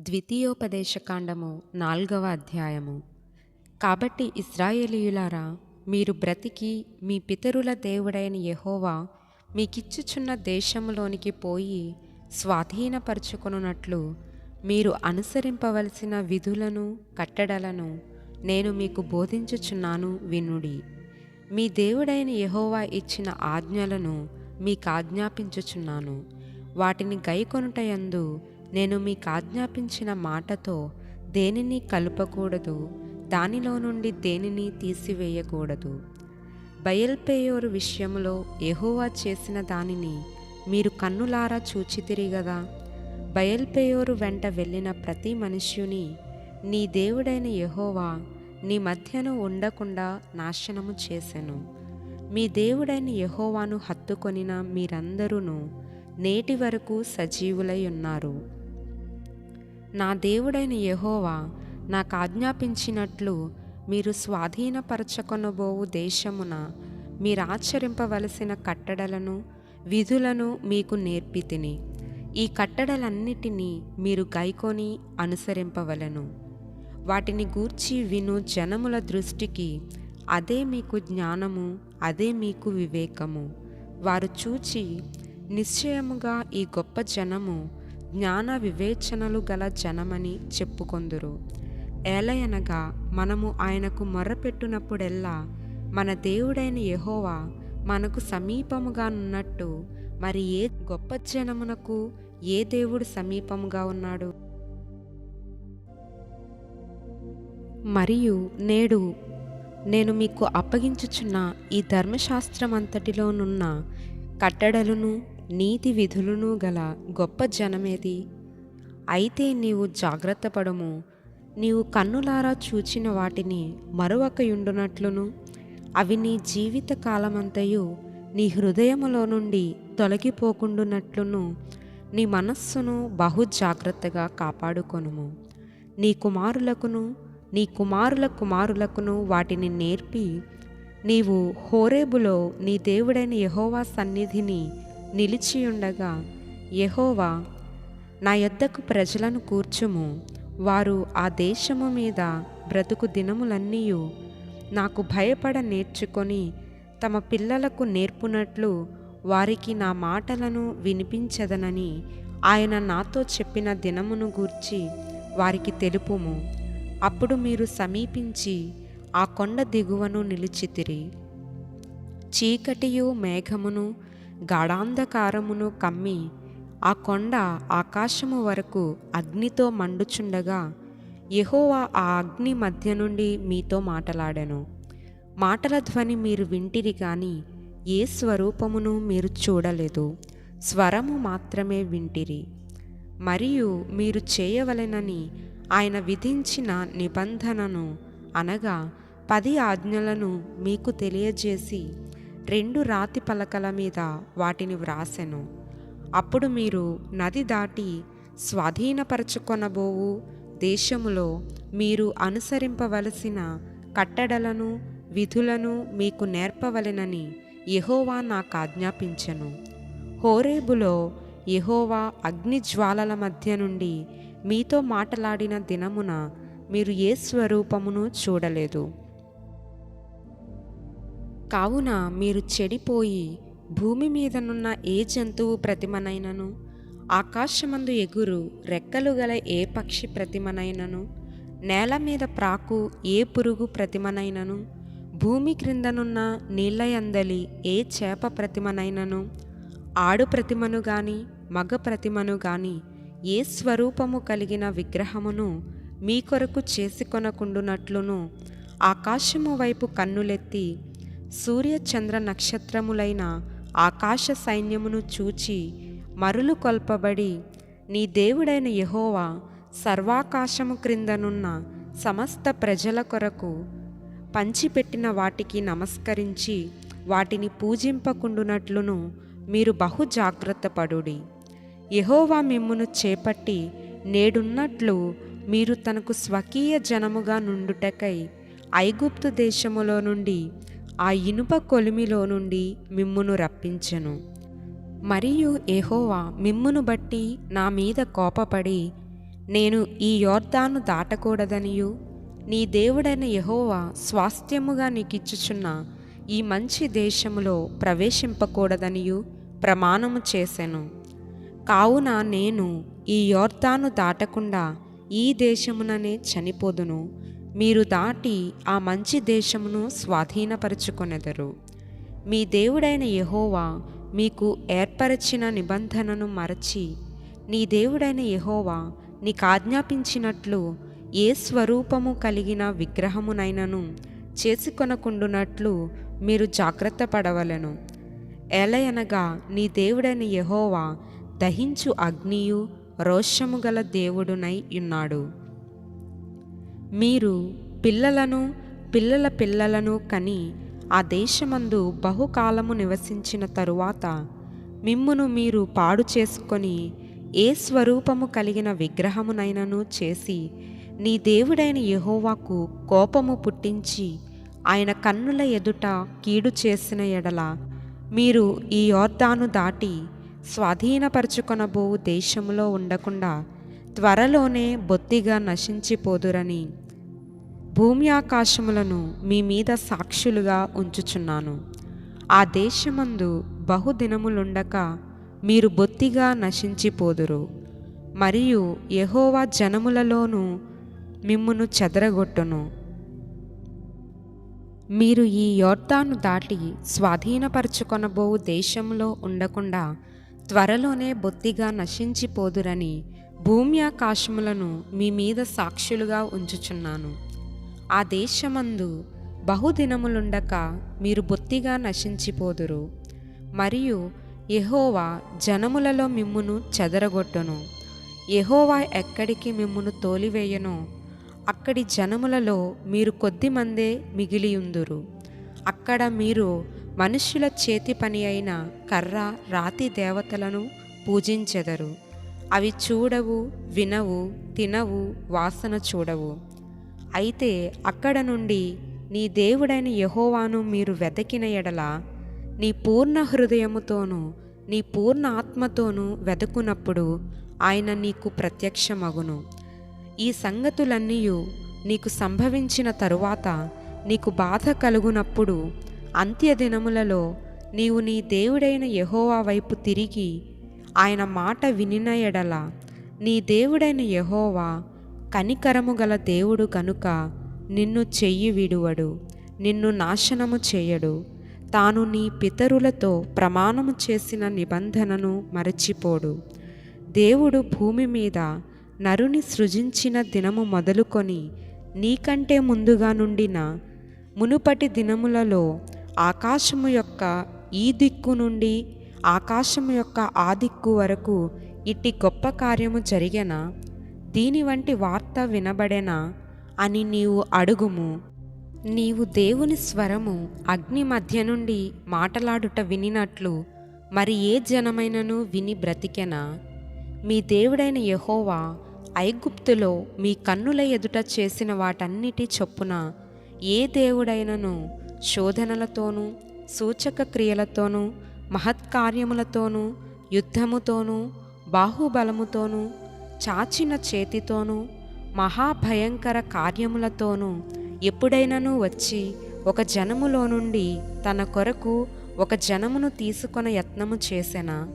ద్వితీయోపదేశకాండము నాల్గవ అధ్యాయము. కాబట్టి ఇస్రాయేలీయులారా మీరు బ్రతికి మీ పితరుల దేవుడైన యహోవా మీకిచ్చుచున్న దేశంలోనికి పోయి స్వాధీనపరచుకొనున్నట్లు మీరు అనుసరింపవలసిన విధులను కట్టడలను నేను మీకు బోధించుచున్నాను వినుడి. మీ దేవుడైన యహోవా ఇచ్చిన ఆజ్ఞలను మీకు ఆజ్ఞాపించుచున్నాను వాటిని గైకొనుటయందు నేను మీకు ఆజ్ఞాపించిన మాటతో దేనిని కలుపకూడదు దానిలో నుండి దేనిని తీసివేయకూడదు. బయల్పేయోరు విషయంలో ఎహోవా చేసిన దానిని మీరు కన్నులారా చూచితిరి గదా. బయల్పేయోరు వెంట వెళ్ళిన ప్రతి మనుష్యుని నీ దేవుడైన యహోవా నీ మధ్యను ఉండకుండా నాశనము చేసెను. మీ దేవుడైన యహోవాను హత్తుకొనిన మీరందరూ నేటి వరకు సజీవులై ఉన్నారు. నా దేవుడైన యహోవా నాకు ఆజ్ఞాపించినట్లు మీరు స్వాధీనపరచకొనబోవు దేశమున మీరు ఆచరింపవలసిన కట్టడలను విధులను మీకు నేర్పితిని. ఈ కట్టడలన్నిటినీ మీరు గైకొని అనుసరింపవలను. వాటిని గూర్చి విను జనముల దృష్టికి అదే మీకు జ్ఞానము అదే మీకు వివేకము. వారు చూచి నిశ్చయముగా ఈ గొప్ప జనము జ్ఞాన వివేచనలు గల జనమని చెప్పుకొందురు. ఏలయనగా మనము ఆయనకు మొర్రపెట్టునప్పుడెల్లా మన దేవుడైన యహోవా మనకు సమీపముగా ఉన్నట్టు మరి ఏ గొప్ప జనమునకు ఏ దేవుడు సమీపముగా ఉన్నాడు? మరియు నేడు నేను మీకు అప్పగించుచున్న ఈ ధర్మశాస్త్రం అంతటిలోనున్న కట్టడలను నీతి విధులను గల గొప్ప జనమేది? అయితే నీవు జాగ్రత్త పడము. నీవు కన్నులారా చూచిన వాటిని మరొకయుండునట్లును అవి నీ జీవిత కాలమంతయు నీ హృదయములో నుండి తొలగిపోకుండునట్లును. నీ మనస్సును బహు జాగ్రత్తగా కాపాడుకొనుము. నీ కుమారులకును నీ కుమారుల కుమారులకును వాటిని నేర్పి నీవు హోరేబులో నీ దేవుడైన యహోవా సన్నిధిని నిలిచియుండగా యహోవా నా యొద్దకు ప్రజలను కూర్చుము. వారు ఆ దేశము మీద బ్రతుకు దినములన్నీయు. నాకు భయపడ నేర్చుకొని తమ పిల్లలకు నేర్పునట్లు వారికి నా మాటలను వినిపించదనని ఆయన నాతో చెప్పిన దినమును గూర్చి వారికి తెలుపుము. అప్పుడు మీరు సమీపించి ఆ కొండ దిగువను నిలిచితిరి. చీకటియు మేఘమును గాఢాంధకారమును కమ్మి ఆ కొండ ఆకాశము వరకు అగ్నితో మండుచుండగా యహోవా ఆ అగ్ని మధ్య నుండి మీతో మాటలాడెను. మాటల ధ్వని మీరు వింటిరి కానీ ఏ స్వరూపమును మీరు చూడలేదు. స్వరము మాత్రమే వింటిరి. మరియు మీరు చేయవలెనని ఆయన విధించిన నిబంధనను అనగా పది ఆజ్ఞలను మీకు తెలియజేసి రెండు రాతి పలకల మీద వాటిని వ్రాసెను. అప్పుడు మీరు నది దాటి స్వాధీనపరచుకొనబోవు దేశములో మీరు అనుసరింపవలసిన కట్టడలను విధులను మీకు నేర్పవలెనని యహోవా నాకు ఆజ్ఞాపించెను హోరేబులో యహోవా అగ్నిజ్వాలల మధ్య నుండి మీతో మాటలాడిన దినమున మీరు ఏ స్వరూపమును చూడలేదు. కావున మీరు చెడిపోయి భూమి మీదనున్న ఏ జంతువు ప్రతిమనైనను ఆకాశమందు ఎగురు రెక్కలు గల ఏ పక్షి ప్రతిమనైనను నేల మీద ప్రాకు ఏ పురుగు ప్రతిమనైనను భూమి క్రిందనున్న నీళ్ళయందలి ఏ చేప ప్రతిమనైనను ఆడు ప్రతిమను గాని మగ ప్రతిమను గాని ఏ స్వరూపము కలిగిన విగ్రహమును మీ కొరకు చేసుకొనకుండునట్లును ఆకాశము వైపు కన్నులెత్తి సూర్య చంద్ర నక్షత్రములైన ఆకాశ సైన్యమును చూచి మరులు కొల్పబడి నీ దేవుడైన యహోవా సర్వాకాశము క్రిందనున్న సమస్త ప్రజల కొరకు పంచిపెట్టిన వాటికి నమస్కరించి వాటిని పూజింపకుండునట్లును మీరు బహు జాగ్రత్త పడుడి. యహోవా మిమ్మును చేపట్టి నేడున్నట్లు మీరు తనకు స్వకీయ జనముగా నుండుటకై ఐగుప్తు దేశములో నుండి ఆ ఇనుప కొలిమిలో నుండి మిమ్మును రప్పించెను. మరియు ఎహోవా మిమ్మును బట్టి నా మీద కోపపడి నేను ఈ యోర్దాను దాటకూడదనియు. నీ దేవుడైన యహోవా స్వాస్థ్యముగా నీకిచ్చుచున్న ఈ మంచి దేశములో ప్రవేశింపకూడదనియు ప్రమాణము చేసెను. కావున నేను ఈ యోర్దాను దాటకుండా ఈ దేశముననే చనిపోదును. మీరు దాటి ఆ మంచి దేశమును స్వాధీనపరుచుకొనెదరు. మీ దేవుడైన యహోవా మీకు ఏర్పరచిన నిబంధనను మరచి నీ దేవుడైన యహోవా నీకు ఆజ్ఞాపించినట్లు ఏ స్వరూపము కలిగిన విగ్రహమునైనను చేసుకొనకుండునట్లు మీరు జాగ్రత్త పడవలెను. ఎలయనగా నీ దేవుడైన యహోవా దహించు అగ్నియు రోషము గల దేవుడునై ఉన్నాడు. మీరు పిల్లలను పిల్లల పిల్లలను కని ఆ దేశమందు బహుకాలము నివసించిన తరువాత మిమ్మును మీరు పాడు చేసుకొని ఏ స్వరూపము కలిగిన విగ్రహమునైనను చేసి నీ దేవుడైన యహోవాకు కోపము పుట్టించి ఆయన కన్నుల ఎదుట కీడు చేసిన ఎడల మీరు ఈ యోర్దాను దాటి స్వాధీనపరచుకొనబోవు దేశములో ఉండకుండా త్వరలోనే బొత్తిగా నశించిపోదురని భూమి ఆకాశములను మీ మీద సాక్షులుగా ఉంచుచున్నాను. ఆ దేశమందు బహుదినములుండక మీరు బొత్తిగా నశించిపోదురు. మరియు యహోవా జనములలోనూ మిమ్మును చెదరగొట్టును. మీరు ఈ యోర్దాను దాటి స్వాధీనపరచుకొనబో దేశంలో ఉండకుండా త్వరలోనే బొత్తిగా నశించిపోదురని భూమి ఆకాశములను మీ మీద సాక్షులుగా ఉంచుచున్నాను. ఆ దేశమందు బహుదినములుండక మీరు బొత్తిగా నశించిపోదురు. మరియు యహోవా జనములలో మిమ్మును చెదరగొట్టును. యహోవా ఎక్కడికి మిమ్మును తోలివేయనో? అక్కడి జనములలో మీరు కొద్దిమందే మిగిలియుందురు. అక్కడ మీరు మనుష్యుల చేతి పని అయిన కర్ర రాతి దేవతలను పూజించెదరు. అవి చూడవు వినవు తినవు వాసన చూడవు. అయితే అక్కడ నుండి నీ దేవుడైన యహోవాను మీరు వెదకిన ఎడల నీ పూర్ణ హృదయముతోనూ నీ పూర్ణ ఆత్మతోనూ వెదకునప్పుడు ఆయన నీకు ప్రత్యక్షమగును. ఈ సంగతులన్నీ నీకు సంభవించిన తరువాత నీకు బాధ కలుగునప్పుడు అంత్యదినములలో నీవు నీ దేవుడైన యహోవా వైపు తిరిగి ఆయన మాట వినిన ఎడల నీ దేవుడైన యహోవా కనికరము గల దేవుడు కనుక నిన్ను చెయ్యి విడువడు నిన్ను నాశనము చేయడు. తాను నీ పితరులతో ప్రమాణము చేసిన నిబంధనను మరచిపోడు. దేవుడు భూమి మీద నరుని సృజించిన దినము మొదలుకొని నీకంటే ముందుగా నుండిన మునుపటి దినములలో ఆకాశము యొక్క ఈ దిక్కు నుండి ఆకాశం యొక్క ఆదిక్కు వరకు ఇట్టి గొప్ప కార్యము జరిగెనా? దీని వంటి వార్త వినబడెనా? అని నీవు అడుగుము. నీవు దేవుని స్వరము అగ్ని మధ్య నుండి మాటలాడుట వినినట్లు మరి ఏ జనమైనను విని బ్రతికెనా? మీ దేవుడైన యహోవా ఐగుప్తులో మీ కన్నుల ఎదుట చేసిన వాటన్నిటి చొప్పున ఏ దేవుడైనను శోధనలతోనూ సూచక క్రియలతోనూ మహత్కార్యములతోనూ యుద్ధముతోనూ బాహుబలముతోనూ చాచిన చేతితోనూ మహాభయంకర కార్యములతోనూ ఎప్పుడైనను వచ్చి ఒక జనములో నుండి తన కొరకు ఒక జనమును తీసుకొన యత్నము చేసెనా?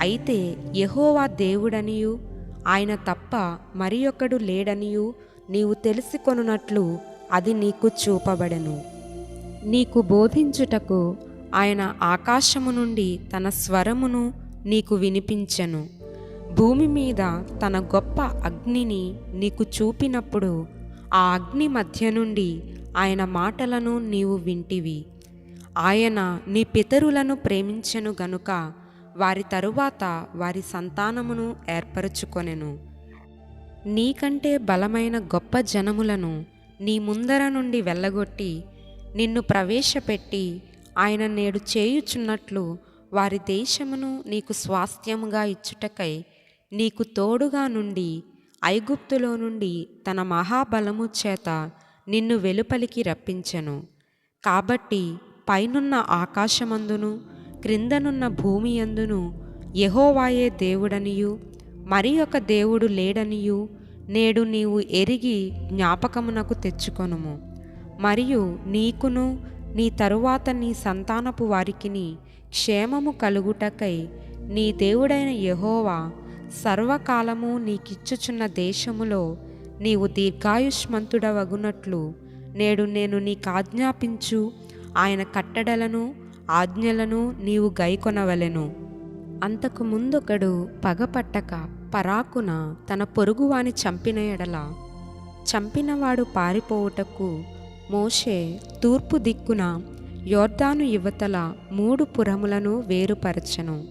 అయితే యహోవా దేవుడనియు ఆయన తప్ప మరి ఒకడు లేడనియు నీవు తెలుసుకొనున్నట్లు అది నీకు చూపబడెను. నీకు బోధించుటకు ఆయన ఆకాశము నుండి తన స్వరమును నీకు వినిపించెను. భూమి మీద తన గొప్ప అగ్నిని నీకు చూపినప్పుడు ఆ అగ్ని మధ్య నుండి ఆయన మాటలను నీవు వింటివి. ఆయన నీ పితరులను ప్రేమించెను గనుక వారి తరువాత వారి సంతానమును ఏర్పరచుకొనెను. నీకంటే బలమైన గొప్ప జనములను నీ ముందర నుండి వెళ్ళగొట్టి నిన్ను ప్రవేశపెట్టి ఆయన నేడు చేయుచున్నట్లు వారి దేశమును నీకు స్వాస్థ్యముగా ఇచ్చుటకై నీకు తోడుగా నుండి ఐగుప్తులో నుండి తన మహాబలము చేత నిన్ను వెలుపలికి రప్పించెను. కాబట్టి పైనున్న ఆకాశమందును క్రిందనున్న భూమి యందును యహోవాయే దేవుడనియు మరి ఒక దేవుడు లేడనియు నేడు నీవు ఎరిగి జ్ఞాపకమునకు తెచ్చుకొనుము. మరియు నీకును నీ తరువాత నీ సంతానపు వారికిని క్షేమము కలుగుటకై నీ దేవుడైన యహోవా సర్వకాలము నీకిచ్చుచున్న దేశములో నీవు దీర్ఘాయుష్మంతుడవగునట్లు నేడు నేను నీకాజ్ఞాపించు ఆయన కట్టడలను ఆజ్ఞలను నీవు గైకొనవలెను. అంతకు ముందొకడు పగపట్టక పరాకున తన పొరుగువాని చంపిన ఎడల చంపినవాడు పారిపోవుటకు మోషే తూర్పు దిక్కున యోర్దాను యువతల మూడు పురములను వేరుపరచను.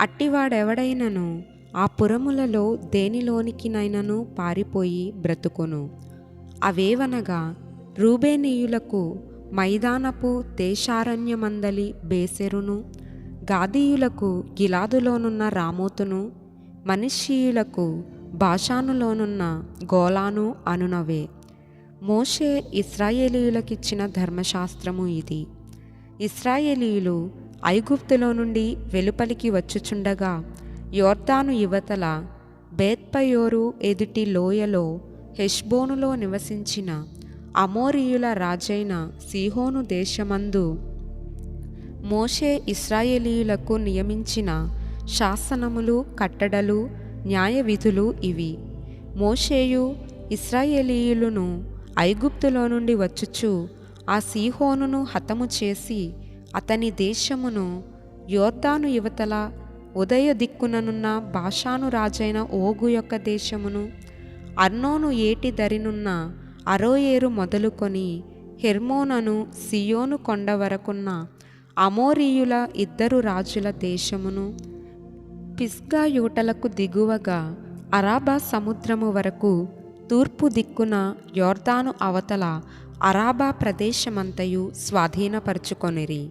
అట్టివాడెవడైనను ఆ పురములలో దేనిలోనికినైనను పారిపోయి బ్రతుకును. అవేవనగా రూబేనీయులకు మైదానపు దేశారణ్యమందలి బేసెరును గాదీయులకు గిలాదులోనున్న రామోతును మనిషీయులకు భాషానులోనున్న గోలాను అనునవే. మోషే ఇస్రాయేలీయులకిచ్చిన ధర్మశాస్త్రము ఇది. ఇస్రాయేలీయులు ఐగుప్తులో నుండి వెలుపలికి వచ్చుచుండగా యోర్దాను యువతల బేత్పయోరు ఎదుటి లోయలో హెష్బోనులో నివసించిన అమోరీయుల రాజైన సిహోను దేశమందు మోషే ఇస్రాయేలీయులకు నియమించిన శాసనములు కట్టడలు న్యాయ విధులు ఇవి. మోషేయు ఇస్రాయేలీయులను ఐగుప్తులో నుండి వచ్చుచు ఆ సీహోనును హతము చేసి అతని దేశమును యోర్దాను యువతల ఉదయ దిక్కుననున్న భాషాను రాజైన ఓగు యొక్క దేశమును అర్నోను ఏటి దరినున్న అరోయేరు మొదలుకొని హెర్మోనను సియోను కొండ వరకున్న అమోరీయుల ఇద్దరు రాజుల దేశమును పిస్గా యూటలకు దిగువగా అరాబా సముద్రము వరకు తూర్పు దిక్కున యోర్దాను అవతల అరాబా ప్రదేశమంతయు స్వాధీనపరుచుకొనిరి.